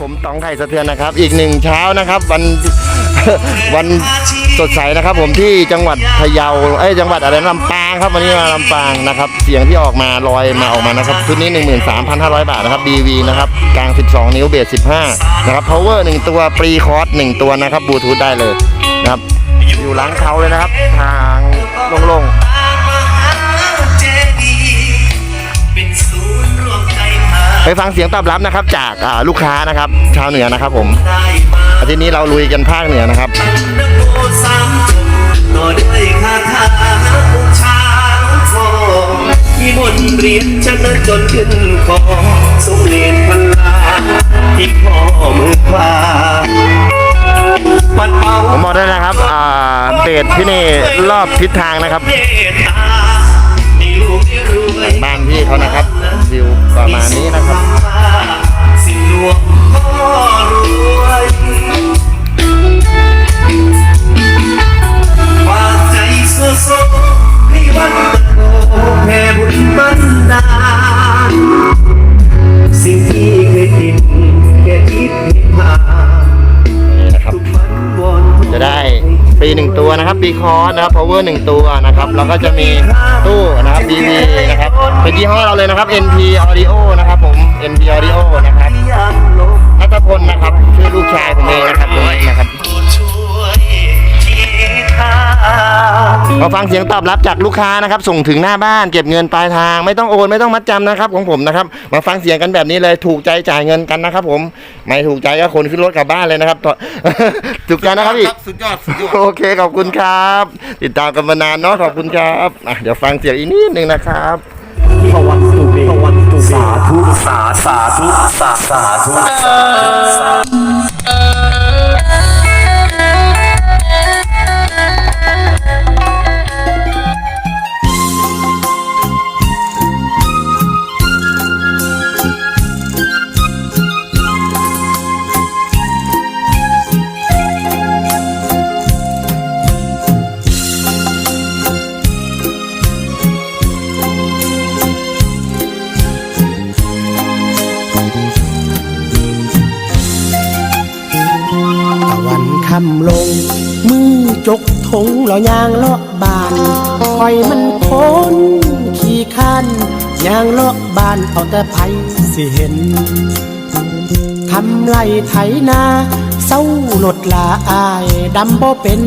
ผมตองไข่สะเทือนนะครับ อีกหนึ่งเช้านะครับวันวันสดใสนะครับ ผมที่จังหวัดพะเยาเอ้ยจังหวัดอะไรลำปางครับวันนี้มาลำปางนะครับ เสียงที่ออกมาลอยมาออกมานะครับชุดนี้ 13,500 บาทนะครับ BV นะครับกลาง 12 นิ้วเบส15 นะครับ power 1 ตัวปรีคอร์ส1ตัวนะครับบลูทูธได้เลยนะครับอยู่หลังเขาเลยนะครับทาง ไปฟังเสียงตอบรับนะครับ จากลูกค้านะครับ ชาวเหนือนะครับ ผมอาทิตย์นี้เราลุยกันภาคเหนือนะครับต่อด้วยคาถาบูชาน้องฟองมีมนเรียนชนะจนขึ้นคอสมเด็จพันลานที่พ่อมือขวาปัดเป่าผมบอกได้นะครับอ่าเบสที่นี่รอบทิศทางนะครับ บ้านพี่เขานะครับวิว ตัวนะครับบีคอร์สนะครับพาวเวอร์หนึ่งตัวนะครับแล้วก็จะมีตู้นะครับ BV นะครับเป็นยี่ห้อเราเลยนะครับ NP Audio นะครับผม NP Audio นะครับอยากลบนัทพลนะครับชื่อลูกชายผม มาฟังเสียงตอบรับจากลูกค้านะครับ ส่งถึงหน้าบ้านเก็บเงินปลายทาง ไม่ต้องโอนไม่ต้องมัดจำนะครับของผมนะครับ มาฟังเสียงกันแบบนี้เลยถูกใจจ่ายเงินกันนะครับ ผมไม่ถูกใจก็คนขึ้นรถกลับบ้านเลยนะครับถูกใจนะครับพี่ สุดยอดสุดยอด โอเคขอบคุณครับ ติดตามกันมานานเนาะขอบคุณครับอะเดี๋ยวฟังเสียงอีกนิดนึงนะครับพวันตุเบพวันตุสาธุสาสาธุสาสาธุ คำลง มือจกทงเหล่ายางเลาะบานคอยมันคนขี่คันยางเลาะบานเอาแต่ไผสิเห็นทำไรไถนาเศร้าหลดลาอายดำบ่เป็น